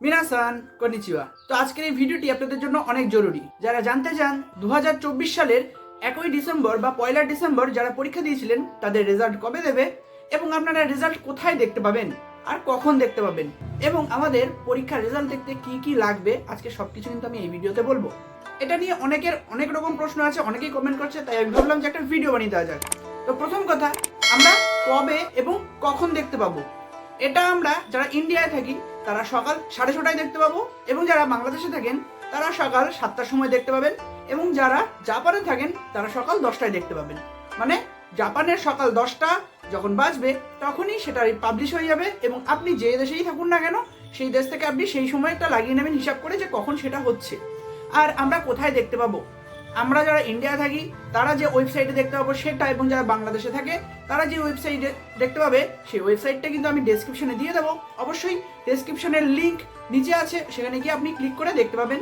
মিনাসান কনিচিওয়া তো আজকের এই ভিডিওটি আপনাদের জন্য অনেক জরুরি। যারা জানতে চান দু হাজার চব্বিশ সালের একই ডিসেম্বর বা পয়লা ডিসেম্বর যারা পরীক্ষা দিয়েছিলেন, তাদের রেজাল্ট কবে দেবে এবং আপনারা রেজাল্ট কোথায় দেখতে পাবেন আর কখন দেখতে পাবেন এবং আমাদের পরীক্ষার রেজাল্ট দেখতে কি কি লাগবে, আজকে সব কিছু কিন্তু আমি এই ভিডিওতে বলব। এটা নিয়ে অনেকের অনেক রকম প্রশ্ন আছে, অনেকেই কমেন্ট করছে, তাই আমি ভাবলাম যে একটা ভিডিও বানিয়ে দেওয়া যাক। তো প্রথম কথা, আমরা কবে এবং কখন দেখতে পাবো? এটা আমরা যারা ইন্ডিয়ায় থাকি তারা সকাল সাড়ে ছটায় দেখতে পাবো এবং যারা বাংলাদেশে থাকেন, তারা সকাল সাতটার সময় দেখতে পাবেন এবং যারা জাপানে থাকেন, তারা সকাল দশটায় দেখতে পাবেন। মানে জাপানের সকাল দশটা যখন বাজবে, তখনই সেটা পাবলিশ হয়ে যাবে এবং আপনি যে দেশেই থাকুন না কেন, সেই দেশ থেকে আপনি সেই সময়টা লাগিয়ে নেবেন হিসাব করে যে কখন সেটা হচ্ছে। আর আমরা কোথায় দেখতে পাবো? আমরা যারা ইন্ডিয়া থাকি, তারা যে ওয়েবসাইটে দেখতে পাবো সেটা এবং যারা বাংলাদেশে থাকে, তারা যে ওয়েবসাইটে দেখতে পাবে, সেই ওয়েবসাইটটা কিন্তু আমি ডেসক্রিপশনে দিয়ে দেবো। অবশ্যই ডেসক্রিপশনের লিঙ্ক নিচে আছে, সেখানে গিয়ে আপনি ক্লিক করে দেখতে পাবেন।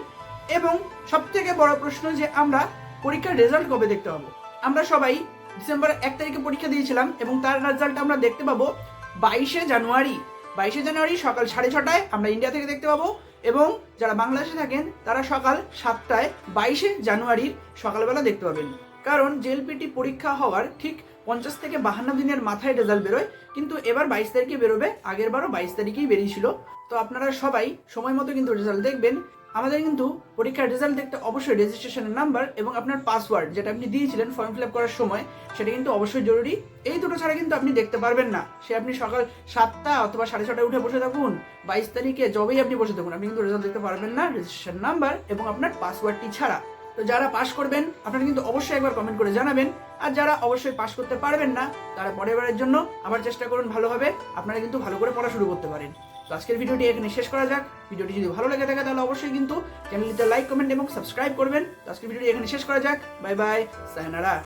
এবং সব থেকে বড় প্রশ্ন যে আমরা পরীক্ষার রেজাল্ট কবে দেখতে পাবো? আমরা সবাই ডিসেম্বর এক তারিখে পরীক্ষা দিয়েছিলাম এবং তার রেজাল্ট আমরা দেখতে পাবো বাইশে জানুয়ারি। বাইশে জানুয়ারি সকাল সাড়ে ছটায় আমরা ইন্ডিয়া থেকে দেখতে পাবো। এবং যারা বাংলাদেশে থাকেন, তারা সকাল সাতটায় বাইশে জানুয়ারির সকালবেলা দেখতে পাবেন। কারণ জেএলপিটি পরীক্ষা হওয়ার ঠিক পঞ্চাশ থেকে বাহান্ন দিনের মাথায় রেজাল্ট বেরোয়, কিন্তু এবার বাইশ তারিখে বেরোবে, আগের বারও বাইশ তারিখেই বেরিয়েছিল। তো আপনারা সবাই সময় মতো কিন্তু রেজাল্ট দেখবেন। আমাদের কিন্তু পরীক্ষার রেজাল্ট দেখতে অবশ্যই রেজিস্ট্রেশনের নাম্বার এবং আপনার পাসওয়ার্ড যেটা আপনি দিয়েছিলেন ফর্ম ফিল করার সময়, সেটা কিন্তু অবশ্যই জরুরি। এই দুটো ছাড়া কিন্তু আপনি দেখতে পারবেন না। সে আপনি সকাল সাতটা অথবা সাড়ে ছটায় উঠে বসে থাকুন, বাইশ তারিখে যবেই আপনি বসে থাকুন। আপনি কিন্তু রেজাল্ট দেখতে পারবেন না রেজিস্ট্রেশন নাম্বার এবং আপনার পাসওয়ার্ডটি ছাড়া। তো যারা পাস করবেন, আপনারা কিন্তু অবশ্যই একবার কমেন্ট করে জানাবেন। আর যারা অবশ্যই পাস করতে পারবেন না, তারা পরের বারের জন্য আবার চেষ্টা করুন ভালোভাবে। আপনারা কিন্তু ভালো করে পড়া শুরু করতে পারেন। তো আজকের ভিডিওটি এখানে শেষ করা যাক। ভিডিওটি যদি ভালো লেগে থাকে তাহলে অবশ্যই কিন্তু চ্যানেলটিতে লাইক, কমেন্ট এবং সাবস্ক্রাইব করবেন। তো আজকের ভিডিওটি এখানে শেষ করা যাক। Bye bye, sayonara.